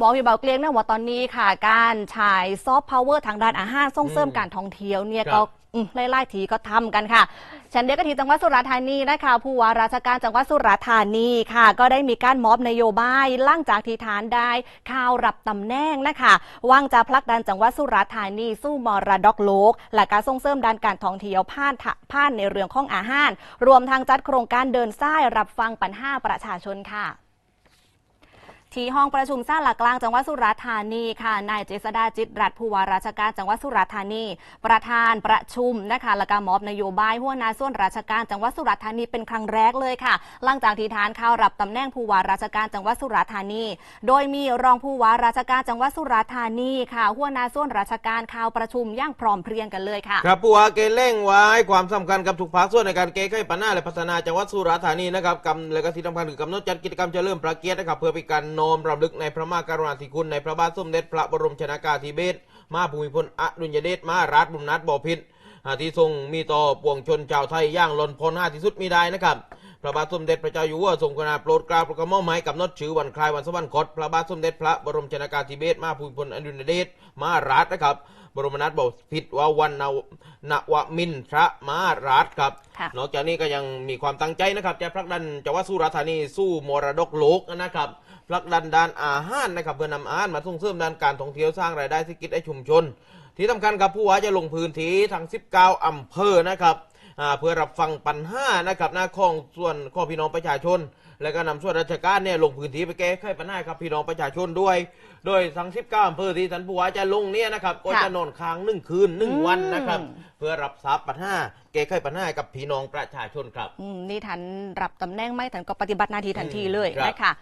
บอกพี่เบาเกลียงนะว่าตอนนี้ค่ะ การใช้ซอฟต์พาวเวอร์ทางด้านอาหารส่งเสริมการท่องเที่ยวเนี่ยครัก็บอืมไล่ๆทีก็ทำกันค่ะฉันเดียวก็ที่จังหวัดสุราษฎร์ธานีนะคะผู้ว่าราชการจังหวัดสุราษฎร์ธานีค่ะ ก็ได้มีการมอบนโยบายหล่างจากที่ฐานได้ข่าวรับตำแหน่งนะคะวางจะผลักดันจังหวัดสุราษฎร์ธานีสู้มรดกโลก และการส่งเสริมด้านการท่องเที่ยวผ่านทะผ่านในเรื่องของอาหาร รวมทางจัดโครงการเดินซ้ายรับฟังปัญหาประชาชนค่ะ ที่ห้องประชุมซ่าหลักกลางจังหวัดสุราษฎร์ธานีค่ะ นายเจษดาจิตรัตน์ผู้ว่าราชการจังหวัดสุราษฎร์ธานี ประธานประชุมนะคะและการมอบนโยบายหัวหน้าส่วนราชการจังหวัดสุราษฎร์ธานีเป็นครั้งแรกเลยค่ะ หลังจากที่ทานเข้ารับตำแหน่งผู้ว่าราชการจังหวัดสุราษฎร์ธานี โดยมีรองผู้ว่าราชการจังหวัดสุราษฎร์ธานีค่ะ หัวหน้าส่วนราชการเข้าประชุมย่างพร้อมเพรียงกันเลยค่ะ ครับผู้ว่าเกเร่งไว้ความสำคัญกับทุกภาคส่วนในการแก้ไขปัญหาและพัฒนาจังหวัดสุราษฎร์ธานีนะครับกำและก็ที่สำคัญคือกำหนดจัดกิจกรรมเฉลิมพระเกียรตินะครับเพื่อเป็นการน้อมรำลึกในพระมหากรุณาธิคุณในพระบาทสมเด็จพระบรมชนากาธิเบศรมาภูมิพลอดุลยเดชมาราชบุญนัดบ่อพิตรอ่าที่ทรงมีต่อปวงชนชาวไทยย่างล้นพ้นห้าที่สุดมีได้นะครับ พระบาทสมเด็จพระเจ้าอยู่หัวทรงกรุณาโปรดเกล้าโปรดกระหม่อมให้กำหนดชื่อวันคล้ายวันสวรรคตพระบาทสมเด็จพระบรมชนากาธิเบศรมหาภูมิพลอดุลยเดชมหาราชนะครับ บรมนาถบพิตรว่าวันนวนวมินทรมหาราชครับค่ะนอกจากนี้ก็ยังมีความตั้งใจนะครับจะผลักดันจังหวัดสุราษฎร์ธานีสู้มรดกโลกนะครับผลักดันด้านอาหารนะครับเพื่อนำอาหารมาส่งเสริมด้านการท่องเที่ยวสร้างรายได้เศรษฐกิจให้ชุมชน ที่สำคัญครับผู้ว่าจะลงพื้นที่ทั้ง 19 อำเภอนะครับอ่า เพื่อรับฟังปัญหานะครับหน้าของส่วนของพี่น้องประชาชน และก็นำส่วนราชการเนี่ยลงพื้นที่ไปแก้ไขปัญหาครับพี่น้องประชาชนด้วย โดยทั้ง19อำเภอที่ท่านผู้ว่าจะลงเนี่ยนะครับก็ค่ะจะนอนค้างหนึ่งคืนหนึ่งวันนะครับอืมเพื่อรับทราบปัญหาแก้ไขปัญหาให้กับพี่น้องประชาชนครับอืมนี่ทันรับตำแหน่งไม่ทันก็ปฏิบัติหน้าที่ทันทีเลยครับนะคะ